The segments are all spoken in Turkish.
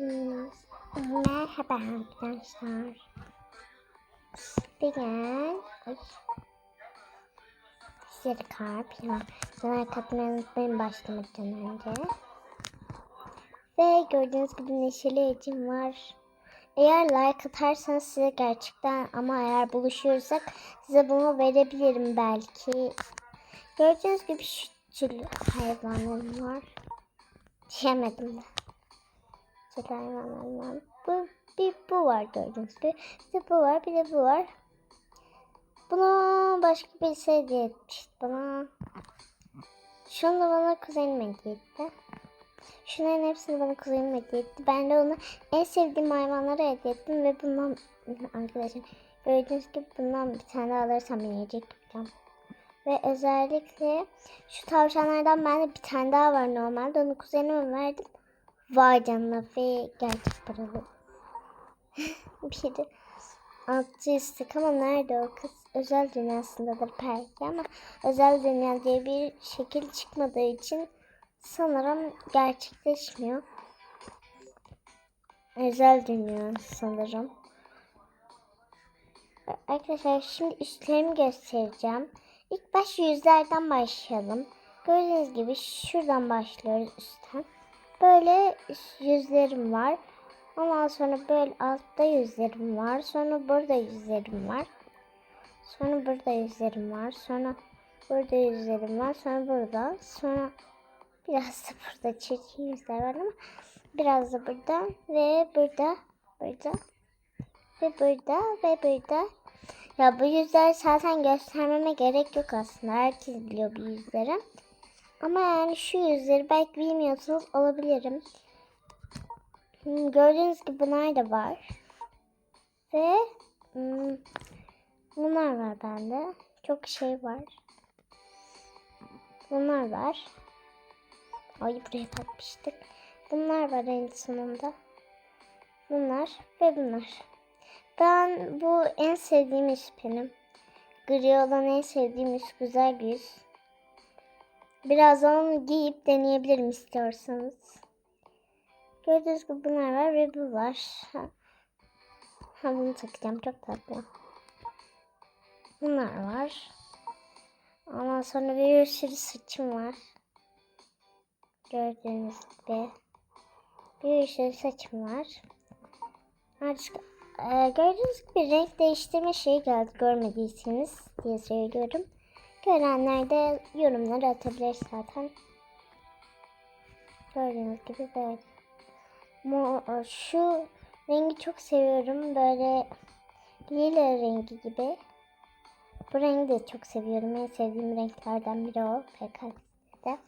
Merhaba arkadaşlar. Bugün ay, size kalp ya. Sana katmayı unutmayın başlamadan önce. Ve gördüğünüz gibi neşeli için var. Eğer like atarsanız size gerçekten ama eğer buluşuyorsak size bunu verebilirim belki. Gördüğünüz gibi şu türlü hayvanlarım var. Diyemedim de. Var. Bu, bir bu var gördüğünüz gibi. Bir bu var bir de bu var. Bunu başka birisi hediye etmişti bana. Şunu da bana kuzenim hediye etti. Şunların hepsini bana kuzenim hediye etti. Ben de ona en sevdiğim hayvanları hediye ettim ve bundan arkadaşlar gördüğünüz gibi bundan bir tane alırsam yiyecek yapacağım. Ve özellikle şu tavşanlardan bende bir tane daha var normalde. Onu kuzenime verdim. Vay canına ve gerçek paralı. Biri altı istek ama nerede o kız? Özel dünyasındadır belki ama özel dünya diye bir şekil çıkmadığı için sanırım gerçekleşmiyor. Özel dünya sanırım. Arkadaşlar şimdi üstlerimi göstereceğim. İlk baş yüzlerden başlayalım. Gördüğünüz gibi şuradan başlıyoruz üstten. Böyle yüzlerim var. Ondan sonra böyle altta yüzlerim var. Sonra burada yüzlerim var. Sonra burada yüzlerim var. Sonra burada yüzlerim var. Sonra burada. Sonra biraz da burada çirkin yüzler var ama biraz da burada ve burada burada ve burada ve burada. Ya bu yüzleri zaten göstermeme gerek yok aslında. Herkes biliyor bu yüzleri. Ama yani şu yüzleri belki bilmiyorsunuz olabilirim. Hmm, Gördüğünüz gibi bunlar da var. Ve hmm, bunlar var bende. Çok şey var. Bunlar var. Ay buraya takmıştık. Bunlar var en sonunda. Bunlar ve bunlar. Ben bu en sevdiğim iş benim. Gri olan en sevdiğim iş güzel yüz. Birazdan giyip deneyebilirim istiyorsanız. Gördüğünüz gibi bunlar var ve bu var. Ha, ha bunu takacağım çok tatlı. Bunlar var. Ondan sonra bir sürü saçım var. Gördüğünüz gibi. Bir sürü saçım var. Artık e, gördüğünüz gibi renk değiştirme şeyi geldi görmediyseniz diye söylüyorum. Görenler de yorumları atabilir zaten. Gördüğünüz gibi böyle. Şu rengi çok seviyorum. Böyle lila rengi gibi. Bu rengi de çok seviyorum. En sevdiğim renklerden biri o. PKX'de.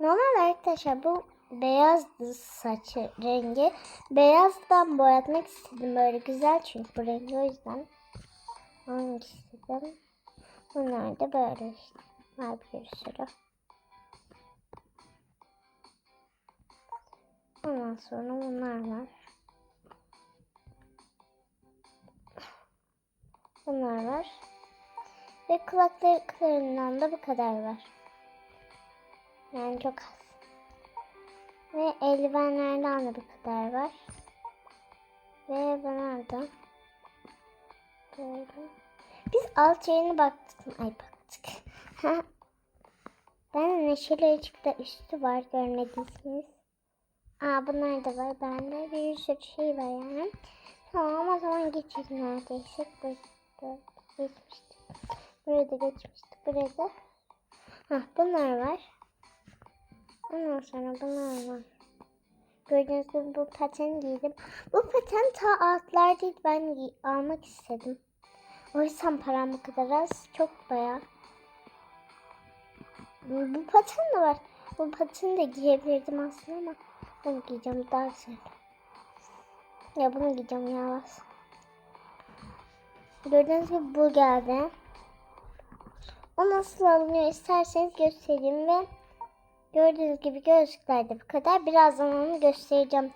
Normal arkadaşlar bu beyazdı saç rengi. Beyazdan boyatmak istedim. Böyle güzel çünkü bu rengi o yüzden. Onu. Bunlar da böyle işte. Var bir sürü. Ondan sonra bunlar var. Bunlar var. Ve kulaklarından da bu kadar var. Yani çok az. Ve eldivenlerden de bu kadar var. Ve bunlar da böyle. Biz alt yerine baktık. Ay baktık. ben neşeli açıkta üstü var görmediyseniz. Aa bunlar da var. Bende bir sürü şey var yani. Tamam o zaman geçelim neredeyse. Burada geçmiştik. Burada geçmiştik. Burada. Hah bunlar var. Ondan sonra bunlar var. Gördüğünüz gibi bu paten giydim. Bu paten ta altlardaydı. Ben almak istedim. O yüzden param bu kadar az. Çok bayağı. Bu paten de var. Bu pateni de giyebilirdim aslında ama bunu giyeceğim daha güzel. Ya bunu giyeceğim ya. Gördüğünüz gibi bu geldi. O nasıl alınıyor isterseniz göstereyim ve gördüğünüz gibi gözlüklerde bu kadar. Birazdan onu göstereceğim.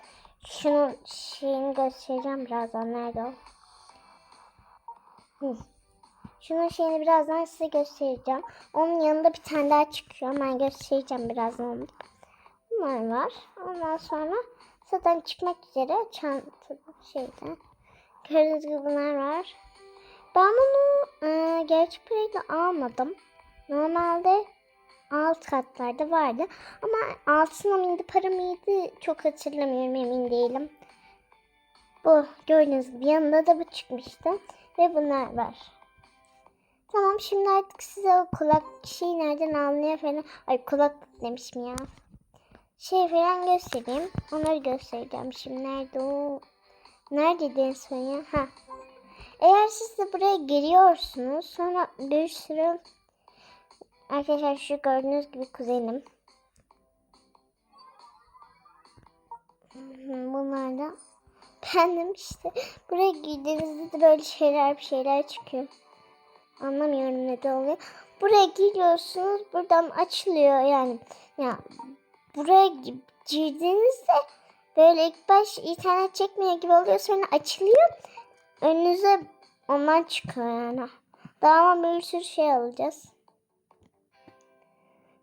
Şunun şeyini göstereceğim birazdan. Nerede o? Hı. Şunun şeyini birazdan size göstereceğim. Onun yanında bir tane daha çıkıyor. Ben göstereceğim birazdan bunlar var. Ondan sonra zaten çıkmak üzere çantada şeyde. Gördüğünüz gibi bunlar var. Ben bunu e, gerçek parayla almadım. Normalde alt katlarda vardı. Ama altına mıydı para mıydı çok hatırlamıyorum emin değilim. Bu gördüğünüz gibi yanında da bu çıkmıştı. Ve bunlar var. Tamam şimdi artık size o kulak şeyi nereden alınıyor falan. Ay kulak demişim ya. Şey falan göstereyim. Onları göstereceğim. Şimdi nerede o? Neredeydi en son ya? Ha. Eğer siz de buraya giriyorsunuz. Sonra bir sürü Arkadaşlar şu gördüğünüz gibi kuzenim. Bunlar da bendim işte. Buraya girdiğinizde de böyle şeyler bir şeyler çıkıyor. Anlamıyorum ne de oluyor. Buraya giriyorsunuz. Buradan açılıyor yani. Ya buraya gi- girdiğinizde böyle ilk baş internet çekmiyor gibi oluyor. Sonra açılıyor. Önünüze onlar çıkıyor yani. Daha ama bir sürü şey alacağız.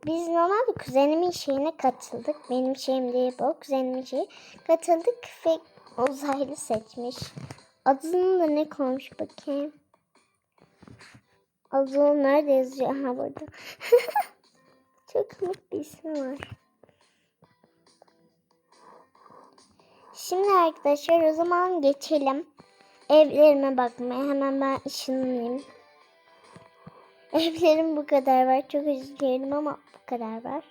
Biz normalde kuzenimin şeyine katıldık. Benim şeyim değil bu. Kuzenimin şeyi. Katıldık ve uzaylı seçmiş. Adını da ne koymuş bakayım. Adını nerede yazıyor? Ha burada. Çok komik bir ismi var. Şimdi arkadaşlar o zaman geçelim. Evlerime bakmaya. Hemen ben ışınlayayım. Evlerim bu kadar var. Çok özür ama bu kadar var.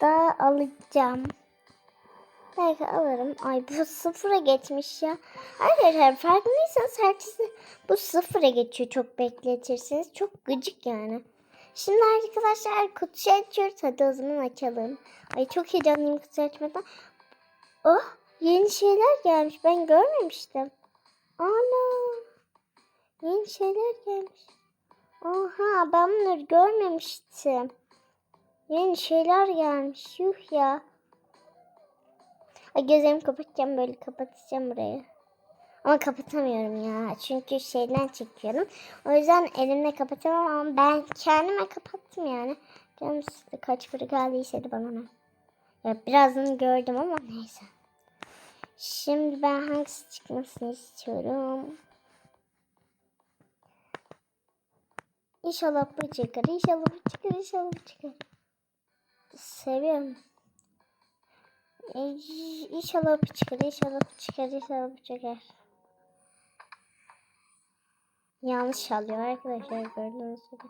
Daha alacağım. Belki alırım. Ay bu sıfıra geçmiş ya. Arkadaşlar farkındaysanız herkesi bu sıfıra geçiyor çok bekletirsiniz. Çok gıcık yani. Şimdi arkadaşlar kutuyu açıyoruz. Hadi o zaman açalım. Ay çok heyecanlıyım kutu açmadan. Oh yeni şeyler gelmiş. Ben görmemiştim. Ana. Yeni şeyler gelmiş. Oha ben bunları görmemiştim. Yeni şeyler gelmiş. Yuh ya. Gözlerimi kapatacağım böyle kapatacağım burayı. Ama kapatamıyorum ya. Çünkü şeyden çekiyorum. O yüzden elimle kapatamam ama ben kendime kapattım yani. Canım sıktı. Kaç kuru geldiyse de bana ne. Ya birazını gördüm ama neyse. Şimdi ben hangisi çıkmasını istiyorum. İnşallah bu çıkar. İnşallah bu çıkar. İnşallah bu çıkar. Seviyorum. E, İnşallah bu çıkar. İnşallah bu çıkar. İnşallah bu çıkar. Yanlış alıyor arkadaşlar gördüğünüz gibi.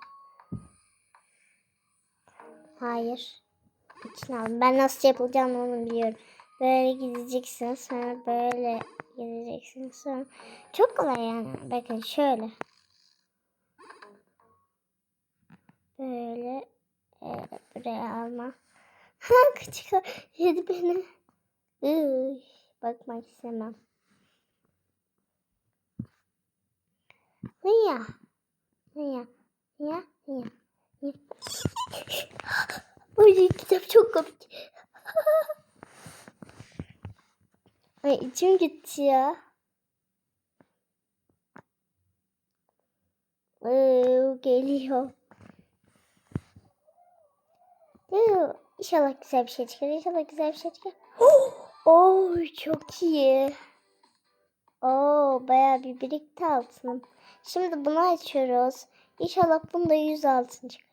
Hayır. İçine aldım. Ben nasıl yapılacağını onu biliyorum. Böyle gideceksin sonra böyle gideceksin sonra. Çok kolay yani. Bakın şöyle. Böyle e, buraya alma. Ha küçük yedi beni. Iy, bakmak istemem. Hıya. Hıya. Hıya. Hıya. Ay kitap çok komik. Ay içim gitti ya. Iy, geliyor. Yoo, İnşallah güzel bir şey çıkar. İnşallah güzel bir şey çıkar. Oh, çok iyi. Oo, bayağı bir birikti altınım. Şimdi bunu açıyoruz. İnşallah bunda 100 altın çıkar.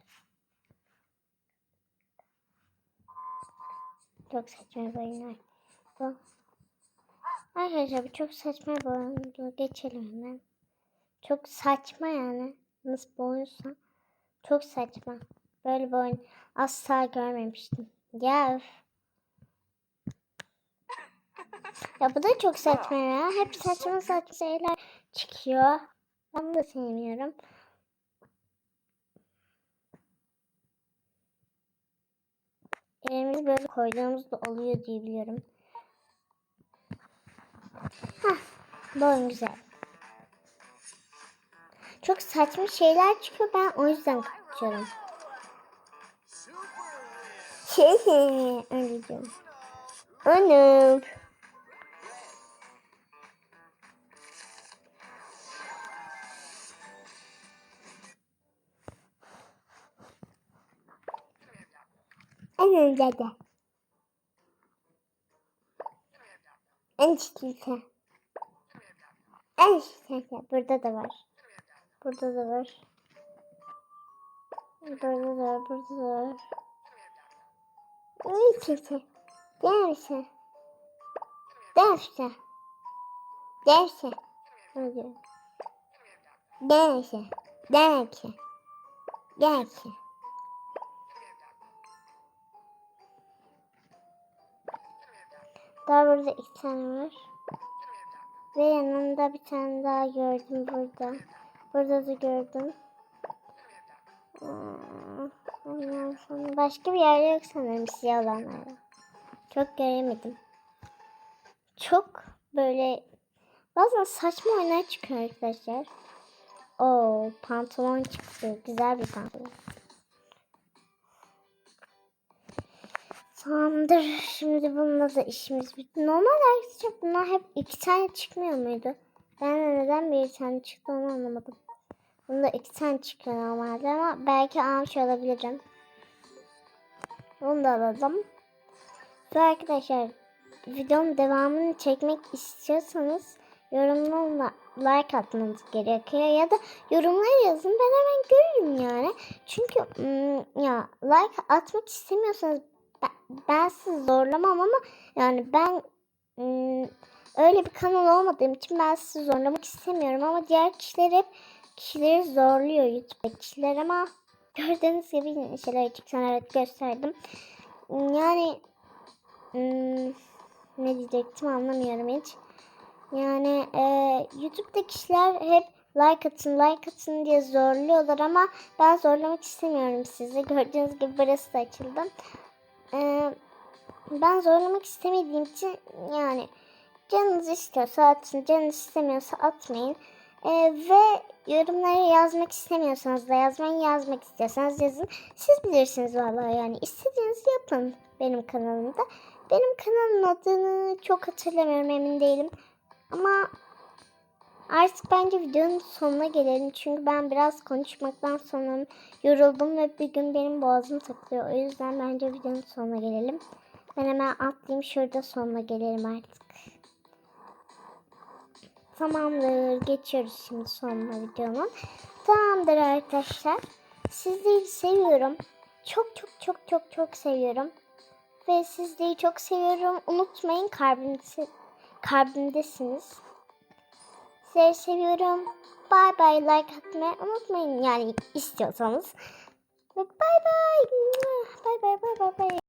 Çok saçma bir oyun. Arkadaşlar bu çok saçma bir oyun. Geçelim hemen. Çok saçma yani. Nasıl bir oyunsa. Çok saçma. Böyle bir oyun asla görmemiştim. Ya. Ya bu da çok saçma ya. Hep saçma saçma şeyler çıkıyor. Ben de sevmiyorum. Elimizi böyle koyduğumuzda oluyor diye biliyorum. Hah, bu oyun güzel. Çok saçma şeyler çıkıyor. Ben o yüzden kaçıyorum. Şey diyorum. Anam. Anam dede. En çitlisi. En çitlisi. Burada da var. Burada da var. Burada da var. Burada da var. Derse. Derse. Derse. Hadi. Derse. Derse. Derse. Daha burada iki tane var. Ve yanında bir tane daha gördüm burada. Burada da gördüm. Hmm, Ondan sonra başka bir yer yok sanırım siyah olanlarda. Çok göremedim. Çok böyle bazen saçma oyunlar çıkıyor arkadaşlar. Oo pantolon çıktı. Güzel bir pantolon. Tamamdır. Şimdi bununla da işimiz bitti. Normal arkadaşlar bunlar hep iki tane çıkmıyor muydu? Ben de neden bir tane çıktı onu anlamadım. Bunda iki tane çıkıyor normalde ama belki almış olabilirim. Bunu da alalım. Ve arkadaşlar videonun devamını çekmek istiyorsanız yorumlarla like atmanız gerekiyor ya da yorumlara yazın ben hemen görürüm yani. Çünkü mm, ya like atmak istemiyorsanız ben, ben sizi zorlamam ama yani ben mm, öyle bir kanal olmadığım için ben sizi zorlamak istemiyorum ama diğer kişiler hep kişileri zorluyor YouTube kişiler ama gördüğünüz gibi şeyler çıksan evet gösterdim. Yani hmm, ne diyecektim anlamıyorum hiç. Yani e, YouTube'da kişiler hep like atın like atın diye zorluyorlar ama ben zorlamak istemiyorum sizi. Gördüğünüz gibi burası da açıldı. E, ben zorlamak istemediğim için yani canınız istiyorsa atın, canınız istemiyorsa atmayın. E, ve yorumlara yazmak istemiyorsanız da yazmayın, yazmak istiyorsanız yazın. Siz bilirsiniz vallahi yani istediğinizi yapın benim kanalımda. Benim kanalın adını çok hatırlamıyorum emin değilim. Ama artık bence videonun sonuna gelelim. Çünkü ben biraz konuşmaktan sonra yoruldum ve bir gün benim boğazım takılıyor. O yüzden bence videonun sonuna gelelim. Ben hemen atlayayım şurada sonuna gelelim artık. Tamamdır. Geçiyoruz şimdi sonuna videonun. Tamamdır arkadaşlar. Sizleri seviyorum. Çok çok çok çok çok seviyorum. Ve sizleri çok seviyorum. Unutmayın kalbimde, kalbimdesiniz. Sizleri seviyorum. Bye bye like atmayı unutmayın. Yani istiyorsanız. Bye bye. Bye bye bye bye bye.